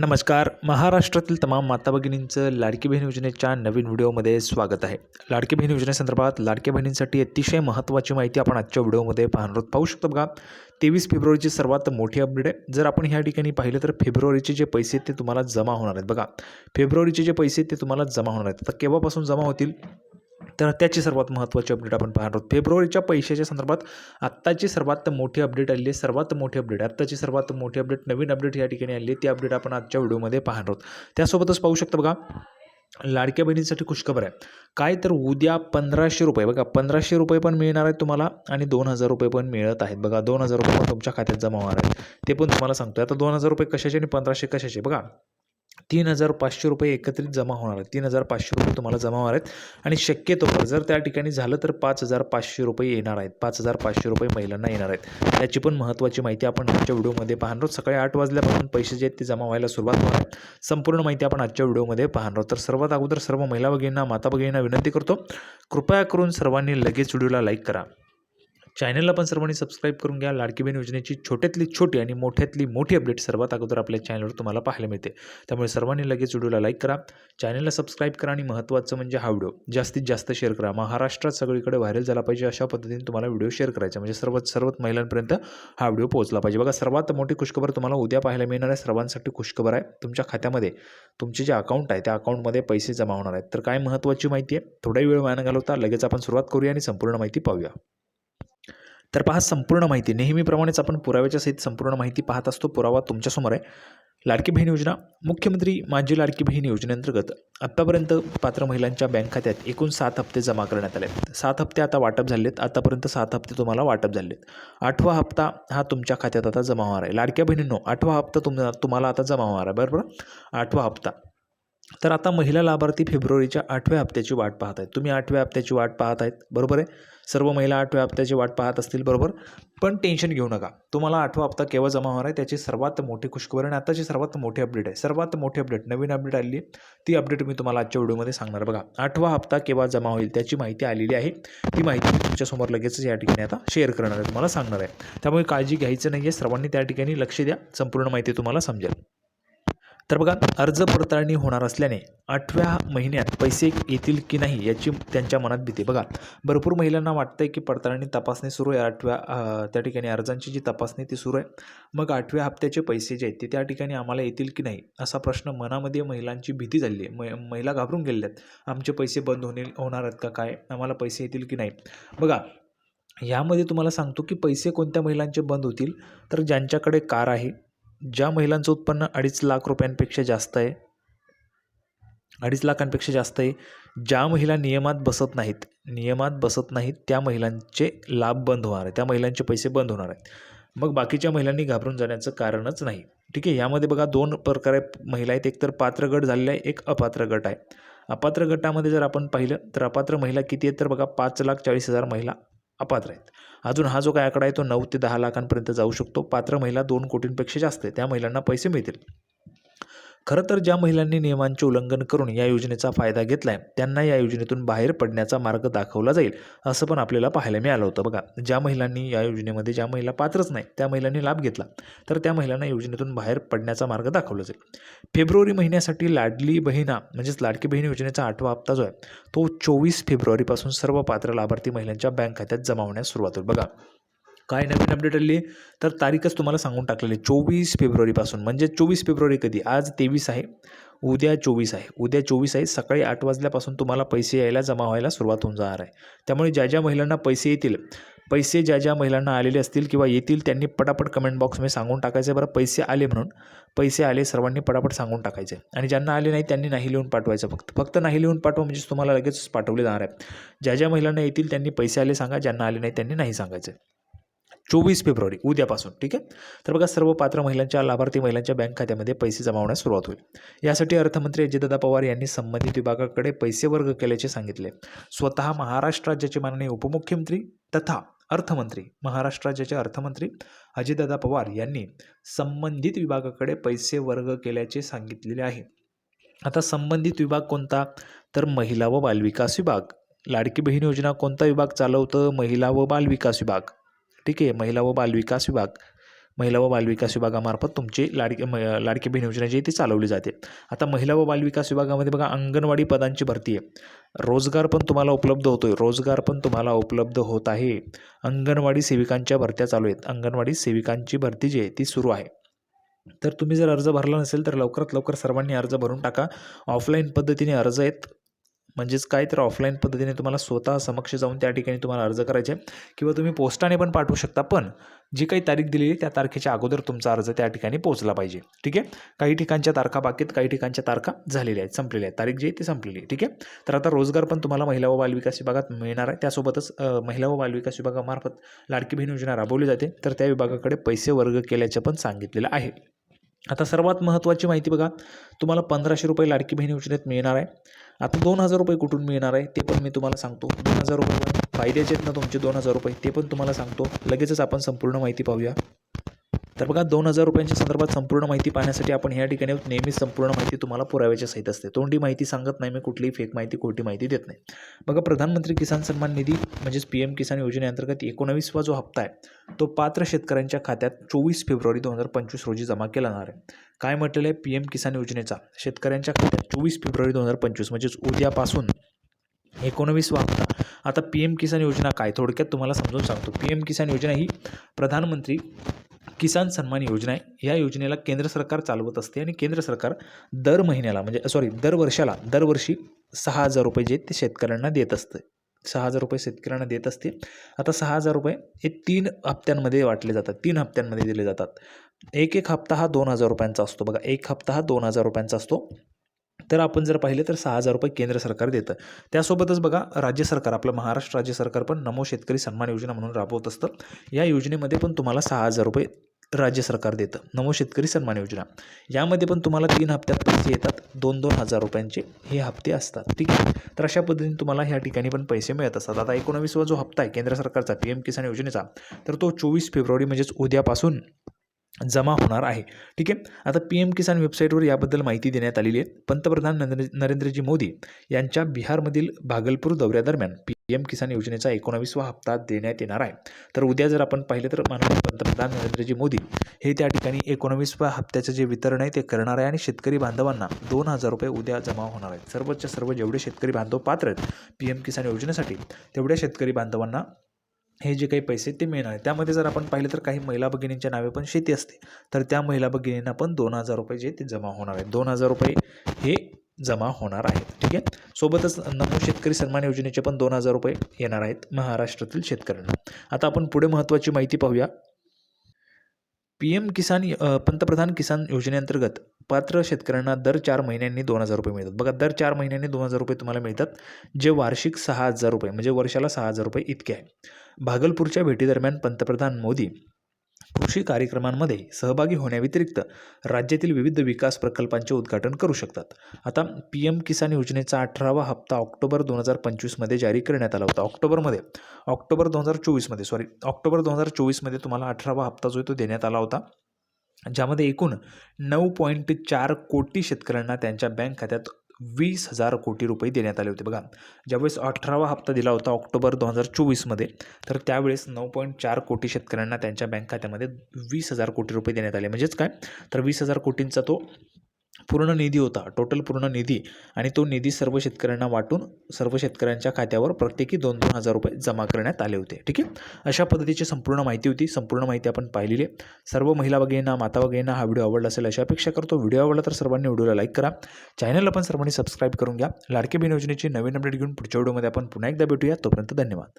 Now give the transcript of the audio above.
नमस्कार. महाराष्ट्रातील तमाम माता भगिनींचं लाडकी बहीण योजनेच्या नवीन व्हिडिओमध्ये स्वागत आहे. लाडकी बहीण योजनेसंदर्भात लाडक्या बहिणींसाठी अतिशय महत्त्वाची माहिती आपण आजच्या व्हिडिओमध्ये पाहणार पाहू शकतो बघा तेवीस फेब्रुवारीची सर्वात मोठी अपडेट आहे. जर आपण ह्या ठिकाणी पाहिलं तर फेब्रुवारीचे जे पैसे आहेत ते तुम्हाला जमा होणार आहेत बघा. फेब्रुवारीचे जे पैसे आहेत ते तुम्हाला जमा होणार आहेत. आता केव्हापासून जमा होतील? तर त्याची सर्वात महत्त्वाची अपडेट आपण पाहणार आहोत. फेब्रुवारीच्या पैशाच्या संदर्भात आत्ताची सर्वात मोठी अपडेट आली आहे. सर्वात मोठी अपडेट आत्ताची सर्वात मोठी अपडेट नवीन अपडेट या ठिकाणी आली आहे. ती अपडेट आपण आजच्या व्हिडिओमध्ये पाहणार आहोत. त्यासोबतच पाहू शकता बघा लाडक्या बहिणींसाठी खुशखबर आहे. काय तर उद्या पंधराशे रुपये बघा पंधराशे रुपये पण मिळणार आहेत तुम्हाला आणि दोन हजार रुपये पण मिळत आहेत. बघा दोन हजार रुपये पण तुमच्या खात्यात जमा होणार आहेत. ते पण तुम्हाला सांगतो आता दोन हजार रुपये कशाचे आणि पंधराशे कशाचे? बघा तीन हजार पाचशे रुपये एकत्रित जमा होणार आहेत. तीन हजार पाचशे रुपये तुम्हाला जमा होणार आहेत. आणि शक्यतो जर त्या ठिकाणी झालं तर पाच हजार पाचशे रुपये येणार आहेत. पाच हजार पाचशे रुपये महिलांना येणार आहेत. त्याची पण महत्त्वाची माहिती आपण आजच्या व्हिडिओमध्ये पाहणार आहोत. सकाळी आठ वाजल्यापासून पैसे जे आहेत ते जमा व्हायला सुरुवात होणार आहे संपूर्ण माहिती आपण आजच्या व्हिडिओमध्ये पाहणार आहोत. तर सर्वात अगोदर सर्व महिला भगिनींना माता भगिनींना विनंती करतो कृपया करून सर्वांनी लगेच व्हिडिओला लाईक करा. चॅनलला पण सर्वांनी सबस्क्राईब करून घ्या. लाडकी बहीण योजनेची छोट्यातली छोटी आणि मोठ्यातली मोठी अपडेट सर्वात अगोदर आपल्या चॅनलवर तुम्हाला पाहायला मिळते. त्यामुळे सर्वांनी लगेच व्हिडिओला लाईक करा. चॅनलला सबस्क्राईब करा आणि महत्त्वाचं म्हणजे हा व्हिडिओ. जास्तीत जास्त शेअर करा. महाराष्ट्रात सगळीकडे व्हायरल झाला पाहिजे अशा पद्धतीने तुम्हाला व्हिडिओ शेअर करायचा. म्हणजे सर्वात सर्वात महिलांपर्यंत हा व्हिडिओ पोहोचला पाहिजे. बघा सर्वात मोठी खुशखबर तुम्हाला उद्या पाहायला मिळणार आहे. सर्वांसाठी खुशखबर आहे. तुमच्या खात्यामध्ये तुमचे जे अकाउंट आहे त्या अकाउंटमध्ये पैसे जमा होणार आहेत. तर काय महत्त्वाची माहिती आहे? थोडा वेळ वाया घालवता लगेच आपण सुरुवात करूया आणि संपूर्ण माहिती पाहूया. तर पहा संपूर्ण माहिती. नेहमीप्रमाणेच आपण पुराव्याच्या सहित संपूर्ण माहिती पाहत असतो. पुरावा तुमच्यासमोर आहे. लाडकी बहीण योजना. मुख्यमंत्री माझी लाडकी बहीण योजनेअंतर्गत आत्तापर्यंत पात्र महिलांच्या बँक खात्यात एकूण सात हप्ते जमा करण्यात आले आहेत सात हप्ते आता वाटप झालेत. आतापर्यंत सात हप्ते तुम्हाला वाटप झालेत. आठवा हप्ता हा तुमच्या खात्यात आता जमा होणार आहे. लाडक्या बहिणींनो आठवा हप्ता तुम तुम्हाला आता जमा होणार आहे. बरोबर? आठवा हप्ता. तर आता महिला लाभार्थी फेब्रुवारीच्या आठव्या हप्त्याची वाट पाहत आहेत. तुम्ही आठव्या हप्त्याची वाट पाहत आहेत बरोबर आहे? सर्व महिला आठव्या हप्त्याची वाट पाहत असतील बरोबर? पण टेन्शन घेऊ नका. तुम्हाला आठवा हप्ता केव्हा जमा होणार आहे त्याची सर्वात मोठी खुशखबर आणि आताची सर्वात मोठी अपडेट आहे. सर्वात मोठी अपडेट नवीन अपडेट आलेली आहे. ती अपडेट मी तुम्हाला आजच्या व्हिडिओमध्ये सांगणार बघा आठवा हप्ता केव्हा जमा होईल त्याची माहिती आलेली आहे. ती माहिती मी तुमच्यासमोर लगेचच या ठिकाणी आता शेअर करणार आहे तुम्हाला सांगणार आहे. त्यामुळे काळजी घ्यायचं नाही आहे सर्वांनी त्या ठिकाणी लक्ष द्या. संपूर्ण माहिती तुम्हाला समजेल. तर बघा अर्ज पडताळणी होणार असल्याने आठव्या महिन्यात पैसे येतील की नाही याची त्यांच्या मनात भीती. बघा भरपूर महिलांना वाटतं आहे की पडताळणी तपासणी सुरू आहे. आठव्या त्या ठिकाणी अर्जांची जी तपासणी ती सुरू आहे. मग आठव्या हप्त्याचे पैसे जे आहेत ते त्या ठिकाणी आम्हाला येतील की नाही असा प्रश्न मनामध्ये महिलांची भीती झाली आहे. मै महिला घाबरून गेलेल्या आहेत. आमचे पैसे बंद होणे होणार आहेत का? काय? आम्हाला पैसे येतील की नाही? बघा यामध्ये तुम्हाला सांगतो की पैसे कोणत्या महिलांचे बंद होतील? तर ज्यांच्याकडे कार आहे ज्या महिलांचं उत्पन्न अडीच लाख रुपयांपेक्षा जास्त आहे अडीच लाखांपेक्षा जास्त आहे ज्या महिला नियमात बसत नाहीत नियमात बसत नाहीत त्या महिलांचे लाभ बंद होणार आहे त्या महिलांचे पैसे बंद होणार आहेत. मग बाकीच्या महिलांनी घाबरून जाण्याचं कारणच नाही. ठीक आहे यामध्ये बघा दोन प्रकारे महिला आहेत एक तर पात्र गट झालेला आहे एक अपात्र गट आहे. अपात्र गटामध्ये जर आपण पाहिलं तर अपात्र महिला किती आहेत? तर बघा पाच लाख चाळीस हजार महिला अपात्र आहेत. अजून हा जो काय आकडा आहे तो नऊ ते दहा लाखांपर्यंत जाऊ शकतो. पात्र महिला दोन कोटींपेक्षा जास्त आहे. त्या महिलांना पैसे मिळतील. खरं तर ज्या महिलांनी नियमांचे उल्लंघन करून या योजनेचा फायदा घेतला आहे त्यांना या योजनेतून बाहेर पडण्याचा मार्ग दाखवला जाईल असं पण आपल्याला पाहायला मिळालं होतं. बघा ज्या महिलांनी या योजनेमध्ये ज्या महिला पात्रच नाही त्या महिलांनी लाभ घेतला तर त्या महिलांना योजनेतून बाहेर पडण्याचा मार्ग दाखवला जाईल. फेब्रुवारी महिन्यासाठी लाडली बहिणा म्हणजेच लाडकी बहीण योजनेचा आठवा हप्ता जो आहे तो चोवीस फेब्रुवारीपासून सर्व पात्र लाभार्थी महिलांच्या बँक खात्यात जमा होण्यास सुरुवात होईल. बघा काय नवीन अपडेट आली तर तारीखच तुम्हाला सांगून टाकलेली आहे. चोवीस फेब्रुवारीपासून. म्हणजे चोवीस फेब्रुवारी कधी? आज तेवीस आहे. उद्या चोवीस आहे. उद्या चोवीस आहे. सकाळी आठ वाजल्यापासून तुम्हाला पैसे यायला जमा व्हायला सुरुवात होऊन जाणार आहे. त्यामुळे ज्या ज्या महिलांना पैसे येतील पैसे ज्या ज्या महिलांना आलेले असतील किंवा येतील त्यांनी पटापट कमेंट बॉक्समध्ये सांगून टाकायचं. बरं पैसे आले म्हणून. पैसे आले सर्वांनी पटापट सांगून टाकायचे. आणि ज्यांना आले नाही त्यांनी नाही लिहून पाठवायचं फक्त. फक्त नाही लिहून पाठवा म्हणजेच तुम्हाला लगेच पाठवले जाणार आहे. ज्या ज्या महिलांना येतील त्यांनी पैसे आले सांगा. ज्यांना आले नाही त्यांनी नाही सांगायचे. चोवीस फेब्रुवारी उद्यापासून ठीक आहे? तर बघा सर्व पात्र महिलांच्या लाभार्थी महिलांच्या बँक खात्यामध्ये पैसे जमा होण्यास सुरुवात होईल. यासाठी अर्थमंत्री अजितदादा पवार यांनी संबंधित विभागाकडे पैसे वर्ग केल्याचे सांगितले. स्वतः महाराष्ट्र राज्याचे माननीय उपमुख्यमंत्री तथा अर्थमंत्री महाराष्ट्र राज्याचे अर्थमंत्री अजितदादा पवार यांनी संबंधित विभागाकडे पैसे वर्ग केल्याचे सांगितलेले आहे. आता संबंधित विभाग कोणता? तर महिला व बालविकास विभाग. लाडकी बहीण योजना कोणता विभाग चालवतं? महिला व बालविकास विभाग. ठीक आहे. महिला व बालविकास विभाग महिला व बालविकास विभागामार्फत तुमची लाडकी म लाडकी बहीण योजना जी आहे ती चालवली जाते. आता महिला व बालविकास विभागामध्ये बघा अंगणवाडी पदांची भरती आहे. रोजगार पण तुम्हाला उपलब्ध होतो आहे रोजगार पण तुम्हाला उपलब्ध होत आहे. अंगणवाडी सेविकांच्या भरत्या चालू आहेत. अंगणवाडी सेविकांची भरती जी आहे ती सुरू आहे. तर तुम्ही जर अर्ज भरला नसेल तर लवकरात लवकर सर्वांनी अर्ज भरून टाका. ऑफलाईन पद्धतीने अर्ज आहेत. म्हणजेच काय तर ऑफलाईन पद्धतीने तुम्हाला स्वतः समक्ष जाऊन त्या ठिकाणी तुम्हाला अर्ज करायचे आहे किंवा तुम्ही पोस्टाने पण पाठवू शकता पण जी काही तारीख दिलेली आहे त्या तारखेच्या अगोदर तुमचा अर्ज त्या ठिकाणी पोहोचला पाहिजे. ठीक आहे? काही ठिकाणच्या तारखा बाकीत काही ठिकाणच्या तारखा झालेल्या आहेत संपलेल्या आहेत. तारीख जी आहे ती संपलेली आहे. ठीक आहे? तर आता रोजगार पण तुम्हाला महिला व बालविकास विभागात मिळणार आहे. त्यासोबतच महिला व बालविकास विभागामार्फत लाडकी बहीण योजना राबवली जाते. तर त्या विभागाकडे पैसे वर्ग केल्याचे पण सांगितलेलं आहे. आता सर्वात महत्त्वाची माहिती बघा तुम्हाला पंधराशे रुपये लाडकी बहीण योजनेत मिळणार आहे. आता दोन हजार रुपये कुठून मिळणार आहे ते पण मी तुम्हाला सांगतो. दोन हजार रुपये फायद्याचे आहेत ना तुमचे दोन हजार रुपये ते पण तुम्हाला सांगतो. लगेचच आपण संपूर्ण माहिती पाहूया. तर बघा दोन हजार रुपयांच्या संदर्भात संपूर्ण माहिती पाहण्यासाठी आपण ह्या ठिकाणी नेहमीच संपूर्ण माहिती तुम्हाला पुराव्याच्या सहित असते. तोंडी माहिती सांगत नाही मी कुठलीही फेक माहिती खोटी माहिती देत नाही. बघा प्रधानमंत्री किसान सन्मान निधी म्हणजेच पी एम किसान योजनेअंतर्गत एकोणावीसवा जो हप्ता आहे तो पात्र शेतकऱ्यांच्या खात्यात चोवीस फेब्रुवारी दोन हजार पंचवीस रोजी जमा केला जाणार आहे. काय म्हटलेलं आहे? पी एम किसान योजनेचा शेतकऱ्यांच्या खात्यात चोवीस फेब्रुवारी दोन हजार पंचवीस म्हणजेच उद्यापासून एकोणवीसवा हप्ता. आता पी एम किसान योजना काय? थोडक्यात तुम्हाला समजून सांगतो. पी एम किसान योजना ही प्रधानमंत्री किसान सन्मान योजना आहे. या योजनेला केंद्र सरकार चालवत असते आणि केंद्र सरकार दर महिन्याला म्हणजे सॉरी दर वर्षाला दरवर्षी सहा हजार रुपये जे ते शेतकऱ्यांना देत असते. सहा हजार रुपये शेतकऱ्यांना देत असते. आता सहा हजार रुपये हे तीन हप्त्यांमध्ये वाटले जातात तीन हप्त्यांमध्ये दिले जातात. एक एक हप्ता हा दोन हजार रुपयांचा असतो. बघा एक हप्ता हा दोन हजार रुपयांचा असतो. तर आपण जर पाहिलं तर सहा हजार रुपये केंद्र सरकार देतं. त्यासोबतच बघा राज्य सरकार आपलं महाराष्ट्र राज्य सरकार पण नमो शेतकरी सन्मान योजना म्हणून राबवत असतं. या योजनेमध्ये पण तुम्हाला सहा हजार रुपये राज्य सरकार देतं. नमो शेतकरी सन्मान योजना. यामध्ये पण तुम्हाला तीन हप्त्यात पैसे येतात. दोन दोन हजार रुपयांचे हे हप्ते असतात. ठीक आहे? तर अशा पद्धतीने तुम्हाला ह्या ठिकाणी पण पैसे मिळत असतात. आता एकोणवीसवा जो हप्ता आहे केंद्र सरकारचा पी एम किसान योजनेचा तर तो चोवीस फेब्रुवारी म्हणजेच उद्यापासून जमा होणार आहे. ठीक आहे? आता पी एम किसान वेबसाईटवर याबद्दल माहिती देण्यात आलेली आहे. पंतप्रधान नरेंद्र नरेंद्रजी मोदी यांच्या बिहारमधील भागलपूर दौऱ्यादरम्यान पी एम किसान योजनेचा एकोणावीसवा हप्ता देण्यात येणार आहे. तर उद्या जर आपण पाहिलं तर माननीय पंतप्रधान नरेंद्रजी मोदी हे त्या ठिकाणी एकोणावीसव्या हप्त्याचं जे वितरण आहे ते करणार आहे आणि शेतकरी बांधवांना दोन हजार रुपये उद्या जमा होणार आहेत. सर्वच्या सर्व जेवढे शेतकरी बांधव पात्र आहेत पी एम किसान योजनेसाठी तेवढ्या शेतकरी बांधवांना हे जे काही पैसे ते मिळणार आहे त्यामध्ये जर आपण पाहिलं तर काही महिला भगिनींच्या नावे पण शेती असते. तर त्या महिला भगिनींना पण दोन हजार रुपये जे ते जमा होणार आहेत. दोन हजार रुपये हे जमा होणार आहेत. ठीक आहे? सोबतच नमो शेतकरी सन्मान योजनेचे पण दोन हजार रुपये येणार आहेत महाराष्ट्रातील शेतकऱ्यांना. आता आपण पुढे महत्त्वाची माहिती पाहूया. पी एम किसान पंतप्रधान किसान योजनेअंतर्गत पात्र शेतकऱ्यांना दर चार महिन्यांनी दोन हजार रुपये मिळतात. बघा दर चार महिन्यांनी दोन हजार रुपये तुम्हाला मिळतात जे वार्षिक सहा हजार रुपये म्हणजे वर्षाला सहा हजार रुपये इतके आहे. भागलपूरच्या भेटीदरम्यान पंतप्रधान मोदी कृषी कार्यक्रमांमध्ये सहभागी होण्याव्यतिरिक्त राज्यातील विविध विकास प्रकल्पांचे उद्घाटन करू शकतात. आता पी एम किसान योजनेचा अठरावा हप्ता ऑक्टोबर दोन हजार पंचवीसमध्ये जारी करण्यात आला होता. ऑक्टोबरमध्ये ऑक्टोबर दोन हजार चोवीसमध्ये सॉरी ऑक्टोबर दोन हजार चोवीसमध्ये तुम्हाला अठरावा हप्ता जो आहे तो देण्यात आला होता. ज्यामध्ये एकूण नऊ पॉईंट चार कोटी शेतकऱ्यांना त्यांच्या बँक खात्यात वीस हजार कोटी रुपये देण्यात आले होते. बघा ज्यावेळेस अठरावा हप्ता दिला होता ऑक्टोबर दोन हजार चोवीसमध्ये तर त्यावेळेस नऊ पॉईंट चार कोटी शेतकऱ्यांना त्यांच्या बँक खात्यामध्ये वीस हजार कोटी रुपये देण्यात आले. म्हणजेच काय? तर वीस हजार कोटींचा तो पूर्ण निधी होता टोटल पूर्ण निधी. आणि तो निधी सर्व शेतकऱ्यांना वाटून सर्व शेतकऱ्यांच्या खात्यावर प्रत्येकी दोन दोन हजार रुपये जमा करण्यात आले होते. ठीक आहे? अशा पद्धतीची संपूर्ण माहिती होती. संपूर्ण माहिती आपण पाहिलेली आहे. सर्व महिला भगिनींना माता भगिनींना हा व्हिडिओ आवडला असेल अशा अपेक्षा करतो. व्हिडिओ आवडला तर सर्वांनी व्हिडिओला लाईक करा. चॅनलला पण सर्वांनी सबस्क्राईब करून घ्या. लाडके बिन योजनेची नवीन अपडेट घेऊन पुढच्या व्हिडिओमध्ये आपण पुन्हा एकदा भेटूया. तोपर्यंत धन्यवाद.